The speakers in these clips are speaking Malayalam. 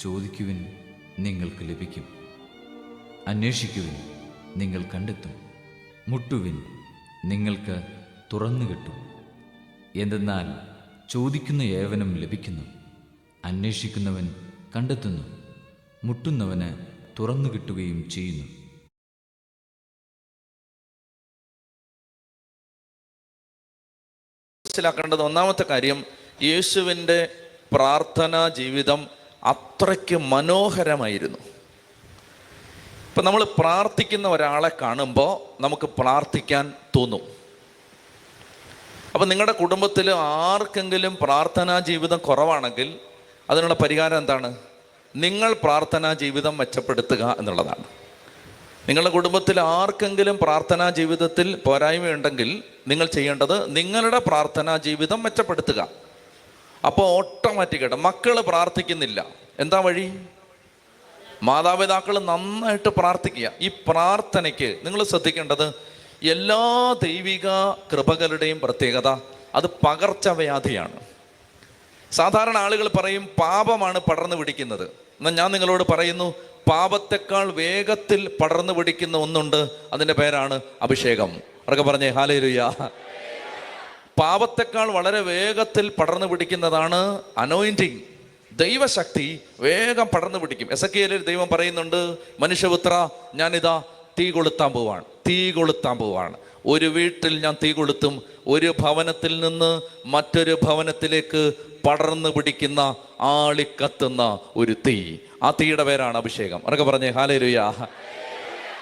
ചോദിക്കുവിൻ നിങ്ങൾക്ക് ലഭിക്കും. അന്വേഷിക്കുവിൻ നിങ്ങൾ കണ്ടെത്തും. മുട്ടുവിൻ നിങ്ങൾക്ക് തുറന്നു കിട്ടും. എന്തെന്നാൽ ചോദിക്കുന്ന ഏവനും ലഭിക്കുന്നു. അന്വേഷിക്കുന്നവൻ കണ്ടെത്തുന്നു. മുട്ടുന്നവന് തുറന്നു കിട്ടുകയും ചെയ്യുന്നു. മനസ്സിലാക്കേണ്ടത് ഒന്നാമത്തെ കാര്യം യേശുവിന്റെ പ്രാർത്ഥനാ ജീവിതം അത്രയ്ക്ക് മനോഹരമായിരുന്നു. ഇപ്പം നമ്മൾ പ്രാർത്ഥിക്കുന്ന ഒരാളെ കാണുമ്പോൾ നമുക്ക് പ്രാർത്ഥിക്കാൻ തോന്നും. അപ്പം നിങ്ങളുടെ കുടുംബത്തിൽ ആർക്കെങ്കിലും പ്രാർത്ഥനാ ജീവിതം കുറവാണെങ്കിൽ അതിനുള്ള പരിഹാരം എന്താണ്? നിങ്ങൾ പ്രാർത്ഥനാ ജീവിതം മെച്ചപ്പെടുത്തുക എന്നുള്ളതാണ്. നിങ്ങളുടെ കുടുംബത്തിൽ ആർക്കെങ്കിലും പ്രാർത്ഥനാ ജീവിതത്തിൽ പോരായ്മയുണ്ടെങ്കിൽ നിങ്ങൾ ചെയ്യേണ്ടത് നിങ്ങളുടെ പ്രാർത്ഥനാ ജീവിതം മെച്ചപ്പെടുത്തുക. അപ്പോൾ ഓട്ടോമാറ്റിക്കായിട്ട് മക്കൾ പ്രാർത്ഥിക്കുന്നില്ല. എന്താ വഴി? മാതാപിതാക്കൾ നന്നായിട്ട് പ്രാർത്ഥിക്കുക. ഈ പ്രാർത്ഥനയ്ക്ക് നിങ്ങൾ ശ്രദ്ധിക്കേണ്ടത് എല്ലാ ദൈവിക കൃപകളുടെയും പ്രത്യേകത അത് പകർച്ചവ്യാധിയാണ്. സാധാരണ ആളുകൾ പറയും പാപമാണ് പടർന്നു പിടിക്കുന്നത്. എന്നാൽ ഞാൻ നിങ്ങളോട് പറയുന്നു പാപത്തെക്കാൾ വേഗത്തിൽ പടർന്നു പിടിക്കുന്ന ഒന്നുണ്ട് അതിന്റെ പേരാണ് അഭിഷേകം. അവരൊക്കെ പറഞ്ഞേ ഹാലേലുയ്യ. പാപത്തെക്കാൾ വളരെ വേഗത്തിൽ പടർന്നു പിടിക്കുന്നതാണ് അനോയിന്റിങ് ദൈവശക്തി വേഗം പടർന്നു പിടിക്കും. എസ് ദൈവം പറയുന്നുണ്ട് മനുഷ്യപുത്ര ഞാനിതാ തീ കൊളുത്താൻ പോവാണ്. തീ കൊളുത്താൻ പോവാണ്. ഒരു വീട്ടിൽ ഞാൻ തീ കൊളുത്തും ഒരു ഭവനത്തിൽ നിന്ന് മറ്റൊരു ഭവനത്തിലേക്ക് പടർന്നു പിടിക്കുന്ന ആളിക്കത്തുന്ന ഒരു തീ. ആ തീയുടെ പേരാണ് അഭിഷേകം. അതൊക്കെ പറഞ്ഞേ ഹാലേലുയാ.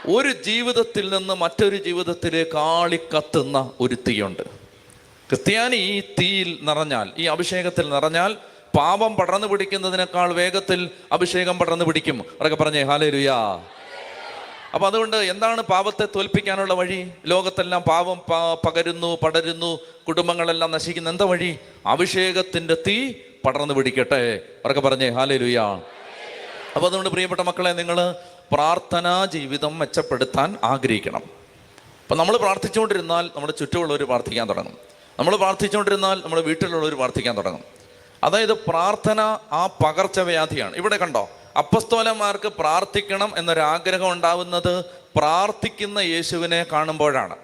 ഒരു ജീവിതത്തിൽ നിന്ന് മറ്റൊരു ജീവിതത്തിലേക്ക് ആളിക്കത്തുന്ന ഒരു തീയുണ്ട്. ക്രിസ്ത്യാനി ഈ തീയിൽ നിറഞ്ഞാൽ ഈ അഭിഷേകത്തിൽ നിറഞ്ഞാൽ പാപം പടർന്നു പിടിക്കുന്നതിനേക്കാൾ വേഗത്തിൽ അഭിഷേകം പടർന്നു പിടിക്കും. അവരൊക്കെ പറഞ്ഞേ ഹാലേ രുയാ അപ്പൊ അതുകൊണ്ട് എന്താണ് പാപത്തെ തോൽപ്പിക്കാനുള്ള വഴി? ലോകത്തെല്ലാം പാപം പകരുന്നു പടരുന്നു കുടുംബങ്ങളെല്ലാം നശിക്കുന്നു. എന്താ വഴി? അഭിഷേകത്തിന്റെ തീ പടർന്നു പിടിക്കട്ടെ. അവരൊക്കെ പറഞ്ഞേ ഹാലേ രുയാ അപ്പൊ അതുകൊണ്ട് പ്രിയപ്പെട്ട മക്കളെ നിങ്ങൾ പ്രാർത്ഥനാ ജീവിതം മെച്ചപ്പെടുത്താൻ ആഗ്രഹിക്കണം. അപ്പം നമ്മൾ പ്രാർത്ഥിച്ചുകൊണ്ടിരുന്നാൽ നമ്മുടെ ചുറ്റുമുള്ളവർ പ്രാർത്ഥിക്കാൻ തുടങ്ങും. നമ്മൾ പ്രാർത്ഥിച്ചുകൊണ്ടിരുന്നാൽ നമ്മൾ വീട്ടിലുള്ളവർ പ്രാർത്ഥിക്കാൻ തുടങ്ങും. അതായത് പ്രാർത്ഥന ആ പകർച്ചവ്യാധിയാണ്. ഇവിടെ കണ്ടോ? അപ്പസ്തോലന്മാർക്ക് പ്രാർത്ഥിക്കണം എന്നൊരാഗ്രഹം ഉണ്ടാവുന്നത് പ്രാർത്ഥിക്കുന്ന യേശുവിനെ കാണുമ്പോഴാണ്.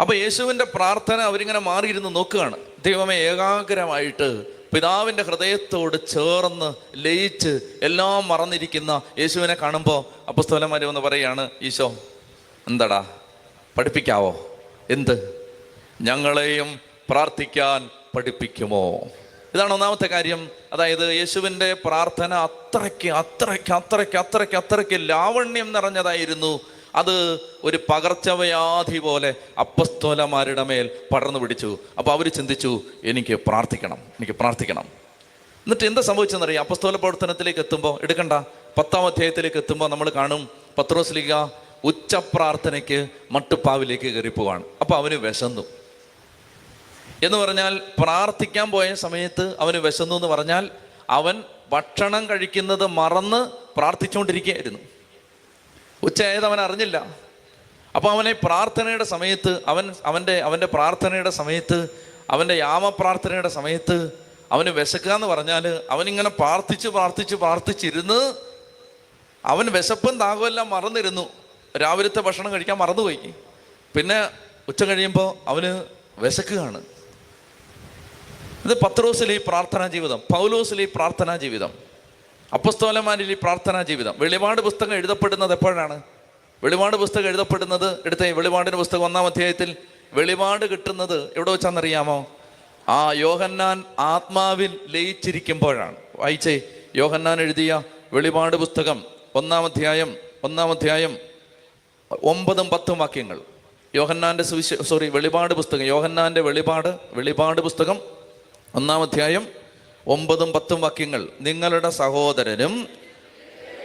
അപ്പൊ യേശുവിന്റെ പ്രാർത്ഥന അവരിങ്ങനെ മാറിയിരുന്ന് നോക്കുകയാണ്. ദൈവമേ ഏകാഗ്രമായിട്ട് പിതാവിന്റെ ഹൃദയത്തോട് ചേർന്ന് ലയിച്ച് എല്ലാം മറന്നിരിക്കുന്ന യേശുവിനെ കാണുമ്പോൾ അപ്പസ്തോലന്മാർ വന്ന് പറയാണ് ഈശോ എന്താടാ? പഠിപ്പിക്കാവോ? എന്ത്? ഞങ്ങളെയും പ്രാർത്ഥിക്കാൻ പഠിപ്പിക്കുമോ? ഇതാണ് ഒന്നാമത്തെ കാര്യം. അതായത് യേശുവിന്റെ പ്രാർത്ഥന അത്രയ്ക്ക് അത്രയ്ക്ക് അത്രയ്ക്ക് അത്രയ്ക്ക് അത്രയ്ക്ക് ലാവണ്യം നിറഞ്ഞതായിരുന്നു. അത് ഒരു പകർച്ചവ്യാധി പോലെ അപ്പസ്തോലമാരുടെ മേൽ പടർന്നു പിടിച്ചു. അപ്പോൾ അവർ ചിന്തിച്ചു എനിക്ക് പ്രാർത്ഥിക്കണം എനിക്ക് പ്രാർത്ഥിക്കണം. എന്നിട്ട് എന്താ സംഭവിച്ചെന്നറിയാം? അപ്പസ്തോല പ്രവർത്തനത്തിലേക്ക് എത്തുമ്പോൾ എടുക്കണ്ട. പത്താം അധ്യായത്തിലേക്ക് എത്തുമ്പോൾ നമ്മൾ കാണും പത്രോസ്ലിക ഉച്ച പ്രാർത്ഥനയ്ക്ക് മട്ടുപ്പാവിലേക്ക് കയറി പോവാണ് അപ്പോൾ അവന് വിശന്നു. എന്ന് പറഞ്ഞാൽ പ്രാർത്ഥിക്കാൻ പോയ സമയത്ത് അവന് വിശന്നു എന്ന് പറഞ്ഞാൽ അവൻ ഭക്ഷണം കഴിക്കുന്നത് മറന്ന് പ്രാർത്ഥിച്ചുകൊണ്ടിരിക്കുകയായിരുന്നു. ഉച്ചയായത് അവൻ അറിഞ്ഞില്ല. അപ്പോൾ അവനെ പ്രാർത്ഥനയുടെ സമയത്ത് അവൻ അവന്റെ അവന്റെ പ്രാർത്ഥനയുടെ സമയത്ത് അവന്റെ യാമപ്രാർത്ഥനയുടെ സമയത്ത് അവന് വിശക്കുക എന്ന് പറഞ്ഞാൽ അവനിങ്ങനെ പ്രാർത്ഥിച്ച് പ്രാർത്ഥിച്ച് പ്രാർത്ഥിച്ചിരുന്ന് അവൻ വിശപ്പും താകുമെല്ലാം മറന്നിരുന്നു. രാവിലത്തെ ഭക്ഷണം കഴിക്കാൻ മറന്നുപോയി. പിന്നെ ഉച്ച കഴിയുമ്പോൾ അവന് വിശക്കുകയാണ്. ഇത് പത്രോസിലെ ഈ പ്രാർത്ഥനാ ജീവിതം പൗലോസിലെ ഈ പ്രാർത്ഥനാ ജീവിതം അപ്പസ്തോലന്മാരിൽ ഈ പ്രാർത്ഥനാ ജീവിതം. വെളിപാട് പുസ്തകം എഴുതപ്പെടുന്നത് എപ്പോഴാണ്? വെളിപാട് പുസ്തകം എഴുതപ്പെടുന്നത് എടുത്ത വെളിപാടിന്റെ പുസ്തകം ഒന്നാം അധ്യായത്തിൽ വെളിപാട് കിട്ടുന്നത് എവിടെ വെച്ചാണെന്നറിയാമോ? ആ യോഹന്നാൻ ആത്മാവിൽ ലയിച്ചിരിക്കുമ്പോഴാണ്. വായിച്ചേ യോഹന്നാൻ എഴുതിയ വെളിപാട് പുസ്തകം ഒന്നാം അധ്യായം ഒന്നാം അധ്യായം ഒമ്പതും പത്തും വാക്യങ്ങൾ. യോഹന്നാന്റെ സുവിശ സോറി വെളിപാട് പുസ്തകം. യോഹന്നാന്റെ വെളിപാട് വെളിപാട് പുസ്തകം ഒന്നാം അധ്യായം ഒമ്പതും പത്തും വാക്യങ്ങൾ. നിങ്ങളുടെ സഹോദരനും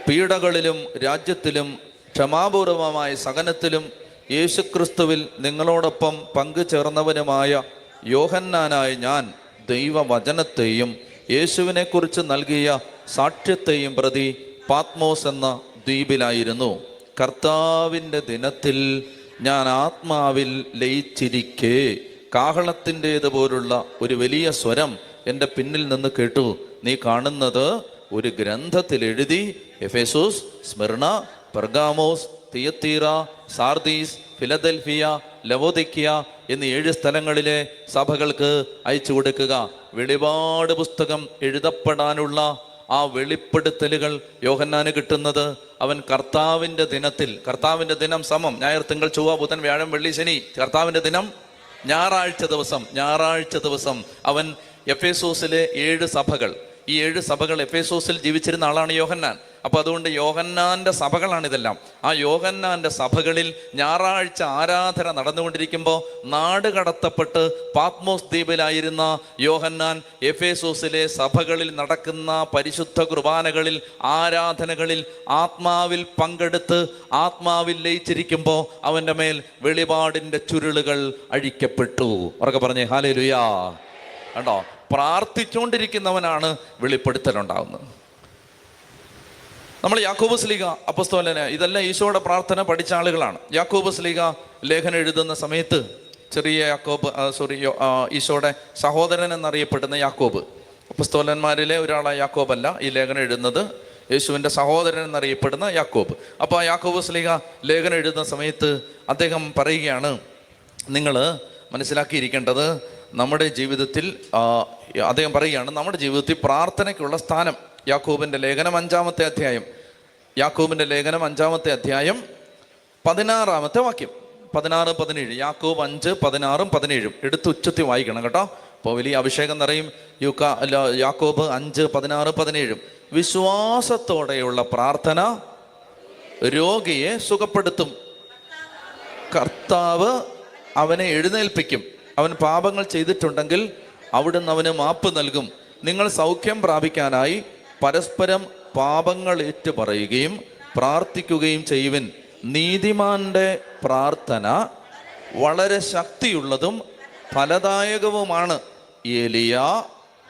പീഡകളിലും രാജ്യത്തിലും ക്ഷമാപൂർവമായ സഹനത്തിലും യേശുക്രിസ്തുവിൽ നിങ്ങളോടൊപ്പം പങ്കുചേർന്നവനുമായ യോഹന്നാനായ ഞാൻ ദൈവവചനത്തെയും യേശുവിനെക്കുറിച്ച് നൽകിയ സാക്ഷ്യത്തെയും പ്രതി പാത്മോസ് എന്ന ദ്വീപിലായിരുന്നു. കർത്താവിന്റെ ദിനത്തിൽ ഞാൻ ആത്മാവിൽ ലയിച്ചിരിക്കേ. കാഹളത്തിന്റേതുപോലുള്ള ഒരു വലിയ സ്വരം എന്റെ പിന്നിൽ നിന്ന് കേട്ടു. നീ കാണുന്നത് ഒരു ഗ്രന്ഥത്തിൽ എഴുതി Ephesus Smyrna Pergamos Thyatira Sardis Philadelphia Laodicea എന്നീ ഏഴ് സ്ഥലങ്ങളിലെ സഭകൾക്ക് അയച്ചു കൊടുക്കുക. വെളിപാട് പുസ്തകം എഴുതപ്പെടാനുള്ള ആ വെളിപ്പെടുത്തലുകൾ യോഹന്നാന് കിട്ടുന്നത്? അവൻ കർത്താവിന്റെ ദിനത്തിൽ കർത്താവിന്റെ ദിനം സമം. ഞായർ തിങ്കൾ ചൊവ്വ ബുധൻ വ്യാഴം വെള്ളി ശനി. കർത്താവിന്റെ ദിനം ഞായറാഴ്ച ദിവസം ഞായറാഴ്ച ദിവസം. അവൻ എഫേസോസിലെ ഏഴ് സഭകൾ. ഈ ഏഴ് സഭകൾ എഫേസോസിൽ ജീവിച്ചിരുന്ന ആളാണ് യോഹന്നാൻ. അപ്പൊ അതുകൊണ്ട് യോഹന്നാന്റെ സഭകളാണ് ഇതെല്ലാം ആ യോഹന്നാന്റെ സഭകളിൽ ഞായറാഴ്ച ആരാധന നടന്നുകൊണ്ടിരിക്കുമ്പോൾ നാട് കടത്തപ്പെട്ട് പാത്മോസ് ദ്വീപിലായിരുന്ന യോഹന്നാൻ എഫേസോസിലെ സഭകളിൽ നടക്കുന്ന പരിശുദ്ധ കുർബാനകളിൽ ആരാധനകളിൽ ആത്മാവിൽ പങ്കെടുത്ത് ആത്മാവിൽ ലയിച്ചിരിക്കുമ്പോൾ അവന്റെ മേൽ വെളിപാടിന്റെ ചുരുളുകൾ അഴിക്കപ്പെട്ടു. ഉറക്കെ പറഞ്ഞേ ഹാലേ ലുയാ കണ്ടോ? പ്രാർത്ഥിച്ചുകൊണ്ടിരിക്കുന്നവനാണ് വെളിപ്പെടുത്തലുണ്ടാവുന്നത്. നമ്മൾ യാക്കോബ് സ്ലീഗ അപ്പസ്തോലന് ഇതെല്ലാം ഈശോയുടെ പ്രാർത്ഥന പഠിച്ച ആളുകളാണ്. യാക്കോബ് സ്ലീഗ ലേഖനം എഴുതുന്ന സമയത്ത് ചെറിയ യാക്കോബ് സോറി ഈശോയുടെ സഹോദരൻ എന്നറിയപ്പെടുന്ന യാക്കോബ്. അപ്പസ്തോലന്മാരിലെ ഒരാളായ യാക്കോബല്ല ഈ ലേഖനം എഴുതുന്നത്. യേശുവിന്റെ സഹോദരൻ എന്നറിയപ്പെടുന്ന യാക്കോബ്. അപ്പോൾ ആ യാക്കോബ് സ്ലീഗ ലേഖനം എഴുതുന്ന സമയത്ത് അദ്ദേഹം പറയുകയാണ് നിങ്ങൾ മനസ്സിലാക്കിയിരിക്കേണ്ടത് നമ്മുടെ ജീവിതത്തിൽ അദ്ദേഹം പറയുകയാണ് നമ്മുടെ ജീവിതത്തിൽ പ്രാർത്ഥനയ്ക്കുള്ള സ്ഥാനം യാക്കോബിന്റെ ലേഖനം അഞ്ചാമത്തെ അധ്യായം. യാക്കൂബിന്റെ ലേഖനം അഞ്ചാമത്തെ അധ്യായം പതിനാറാമത്തെ വാക്യം. പതിനാറ് പതിനേഴ്. യാക്കൂബ് അഞ്ച് പതിനാറും പതിനേഴും. എടുത്ത് ഉച്ചത്തി വായിക്കണം കേട്ടോ. അപ്പോൾ വലിയ അഭിഷേകം നിറയും. യുക്ക അല്ല യാക്കോബ് അഞ്ച് പതിനാറ് പതിനേഴും. വിശ്വാസത്തോടെയുള്ള പ്രാർത്ഥന രോഗിയെ സുഖപ്പെടുത്തും. കർത്താവ് അവനെ എഴുന്നേൽപ്പിക്കും. അവൻ പാപങ്ങൾ ചെയ്തിട്ടുണ്ടെങ്കിൽ അവിടുന്ന് അവന് മാപ്പ് നൽകും. നിങ്ങൾ സൗഖ്യം പ്രാപിക്കാനായി പരസ്പരം പാപങ്ങൾ ഏറ്റുപറയുകയും പ്രാർത്ഥിക്കുകയും ചെയ്യുവിൻ. നീതിമാന്റെ പ്രാർത്ഥന വളരെ ശക്തിയുള്ളതും ഫലദായകവുമാണ്. എലിയ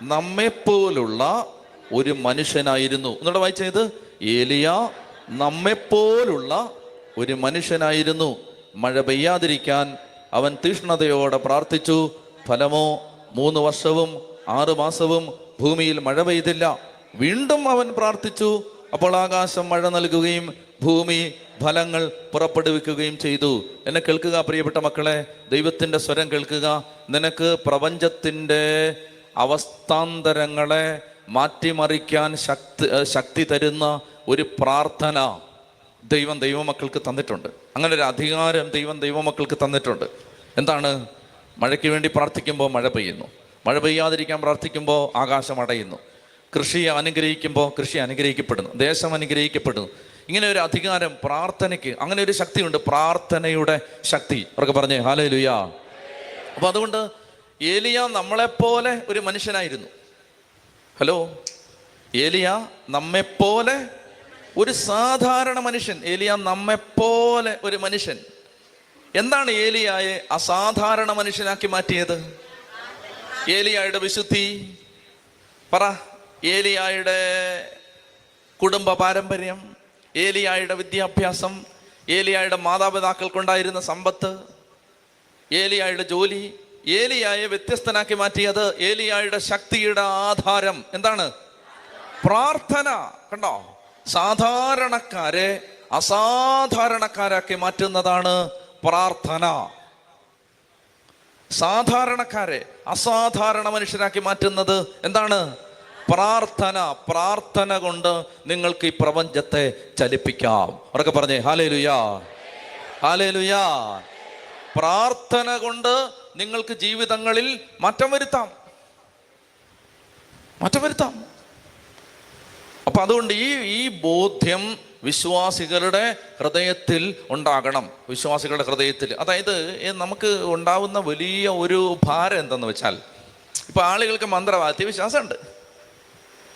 നമ്മെപ്പോലുള്ള ഒരു മനുഷ്യനായിരുന്നു. എന്നിട്ട് വായിച്ചത് ഏലിയ നമ്മെപ്പോലുള്ള ഒരു മനുഷ്യനായിരുന്നു. മഴ പെയ്യാതിരിക്കാൻ അവൻ തീഷ്ണതയോടെ പ്രാർത്ഥിച്ചു. ഫലമോ മൂന്ന് വർഷവും ആറു മാസവും ഭൂമിയിൽ മഴ പെയ്തില്ല. വീണ്ടും അവൻ പ്രാർത്ഥിച്ചു. അപ്പോൾ ആകാശം മഴ നൽകുകയും ഭൂമി ഫലങ്ങൾ പുറപ്പെടുവിക്കുകയും ചെയ്തു. എന്നെ കേൾക്കുക പ്രിയപ്പെട്ട മക്കളെ? ദൈവത്തിന്റെ സ്വരം കേൾക്കുക. നിനക്ക് പ്രപഞ്ചത്തിന്റെ അവസ്ഥാന്തരങ്ങളെ മാറ്റിമറിക്കാൻ ശക്തി ശക്തി തരുന്ന ഒരു പ്രാർത്ഥന ദൈവം ദൈവമക്കൾക്ക് തന്നിട്ടുണ്ട്. അങ്ങനെ ഒരു അധികാരം ദൈവം ദൈവമക്കൾക്ക് തന്നിട്ടുണ്ട്. എന്താണ്? മഴയ്ക്ക് വേണ്ടി പ്രാർത്ഥിക്കുമ്പോൾ മഴ പെയ്യുന്നു. മഴ പെയ്യാതിരിക്കാൻ പ്രാർത്ഥിക്കുമ്പോൾ ആകാശം അടയുന്നു. കൃഷിയെ അനുഗ്രഹിക്കുമ്പോൾ കൃഷി അനുഗ്രഹിക്കപ്പെടുന്നു ദേശം അനുഗ്രഹിക്കപ്പെടുന്നു. ഇങ്ങനെ ഒരു അധികാരം പ്രാർത്ഥനയ്ക്ക് അങ്ങനെ ഒരു ശക്തിയുണ്ട് പ്രാർത്ഥനയുടെ ശക്തി. അവർക്ക് പറഞ്ഞേ ഹാലേ ലുയാ അപ്പൊ അതുകൊണ്ട് ഏലിയ നമ്മളെപ്പോലെ ഒരു മനുഷ്യനായിരുന്നു. ഹലോ? ഏലിയ നമ്മെപ്പോലെ ഒരു സാധാരണ മനുഷ്യൻ. ഏലിയ നമ്മെപ്പോലെ ഒരു മനുഷ്യൻ. എന്താണ് ഏലിയായെ അസാധാരണ മനുഷ്യനാക്കി മാറ്റിയത്? ഏലിയായുടെ വിശുദ്ധി. പറ. ഏലിയായുടെ കുടുംബ പാരമ്പര്യം ഏലിയായുടെ വിദ്യാഭ്യാസം ഏലിയായുടെ മാതാപിതാക്കൾക്കുണ്ടായിരുന്ന സമ്പത്ത് ഏലിയായുടെ ജോലി ഏലിയായെ വ്യത്യസ്തനാക്കി മാറ്റിയത് ഏലിയായുടെ ശക്തിയുടെ ആധാരം. എന്താണ്? പ്രാർത്ഥന. കണ്ടോ? സാധാരണക്കാരെ അസാധാരണക്കാരാക്കി മാറ്റുന്നതാണ് പ്രാർത്ഥന. സാധാരണക്കാരെ അസാധാരണ മനുഷ്യരാക്കി മാറ്റുന്നത് എന്താണ്? പ്രാർത്ഥന പ്രാർത്ഥന കൊണ്ട് നിങ്ങൾക്ക് ഈ പ്രപഞ്ചത്തെ ചലിപ്പിക്കാം. ഉറക്കെ പറഞ്ഞേ ഹാലേ ലുയാ ഹാലേ ലുയാ പ്രാർത്ഥന കൊണ്ട് നിങ്ങൾക്ക് ജീവിതങ്ങളിൽ മാറ്റം വരുത്താം. മാറ്റം വരുത്താം. അപ്പൊ അതുകൊണ്ട് ഈ ഈ ബോധ്യം വിശ്വാസികളുടെ ഹൃദയത്തിൽ ഉണ്ടാകണം. വിശ്വാസികളുടെ ഹൃദയത്തിൽ. അതായത് നമുക്ക് ഉണ്ടാവുന്ന വലിയ ഒരു ഭാരം എന്തെന്ന് വെച്ചാൽ ഇപ്പൊ ആളുകൾക്ക് മന്ത്രവാദ്യ വിശ്വാസമുണ്ട്.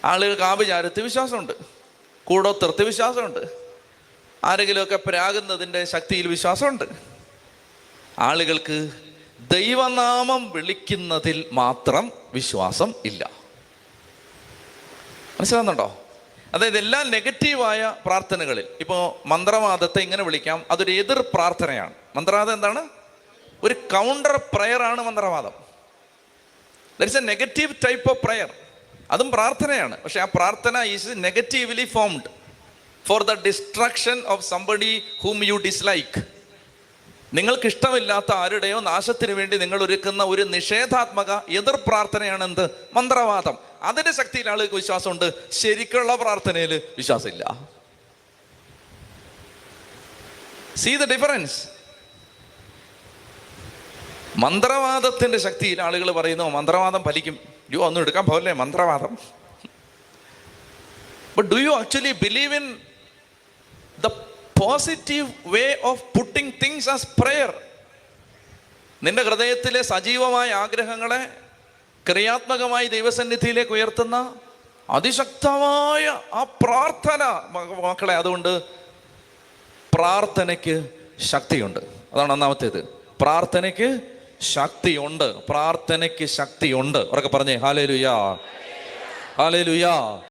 ആളുകൾക്ക് ആഭിചാരത്തിൽ വിശ്വാസമുണ്ട്. കൂടോത്തിർത്തി വിശ്വാസമുണ്ട്. ആരെങ്കിലുമൊക്കെ പ്രാകുന്നതിന്റെ ശക്തിയിൽ വിശ്വാസമുണ്ട്. ആളുകൾക്ക് ദൈവനാമം വിളിക്കുന്നതിൽ മാത്രം വിശ്വാസം ഇല്ല. മനസ്സിലാകുന്നുണ്ടോ അതായത് എല്ലാ നെഗറ്റീവായ പ്രാർത്ഥനകളിൽ ഇപ്പോൾ മന്ത്രവാദത്തെ ഇങ്ങനെ വിളിക്കാം അതൊരു എതിർ പ്രാർത്ഥനയാണ്. മന്ത്രവാദം എന്താണ്? ഒരു കൗണ്ടർ പ്രെയർ ആണ് മന്ത്രവാദം. There is a negative type of prayer അതും പ്രാർത്ഥനയാണ്. പക്ഷെ ആ പ്രാർത്ഥന is negatively formed for the destruction of somebody whom you dislike നിങ്ങൾക്ക് ഇഷ്ടമില്ലാത്ത ആരുടെയോ നാശത്തിന് വേണ്ടി നിങ്ങൾ ഒരുക്കുന്ന ഒരു നിഷേധാത്മക എതിർ പ്രാർത്ഥനയാണ് എന്ത്? മന്ത്രവാദം. അതിന്റെ ശക്തിയിൽ ആളുകൾക്ക് വിശ്വാസമുണ്ട്. ശരിക്കുള്ള പ്രാർത്ഥനയിൽ വിശ്വാസമില്ല. സീ ദ ഡിഫറൻസ് മന്ത്രവാദത്തിന്റെ ശക്തിയിൽ ആളുകൾ പറയുന്നു മന്ത്രവാദം ഫലിക്കും. യോ ഒന്നും എടുക്കാൻ പോകല്ലേ? മന്ത്രവാദം. But do you actually believe in the positive way of putting things as prayer നിന്റെ ഹൃദയത്തിലെ സജീവമായ ആഗ്രഹങ്ങളെ ക്രിയാത്മകമായി ദൈവസന്നിധിയിലേക്ക് ഉയർത്തുന്ന അതിശക്തമായ ആ പ്രാർത്ഥന മക്കളെ അതുകൊണ്ട് പ്രാർത്ഥനയ്ക്ക് ശക്തിയുണ്ട്. അതാണ് ഒന്നാമത്തേത്. പ്രാർത്ഥനയ്ക്ക് ശക്തിയുണ്ട്. പ്രാർത്ഥനയ്ക്ക് ശക്തിയുണ്ട്. ഉറക്കെ പറഞ്ഞേ ഹാലേ ലുയാ ഹാലേ ലുയാ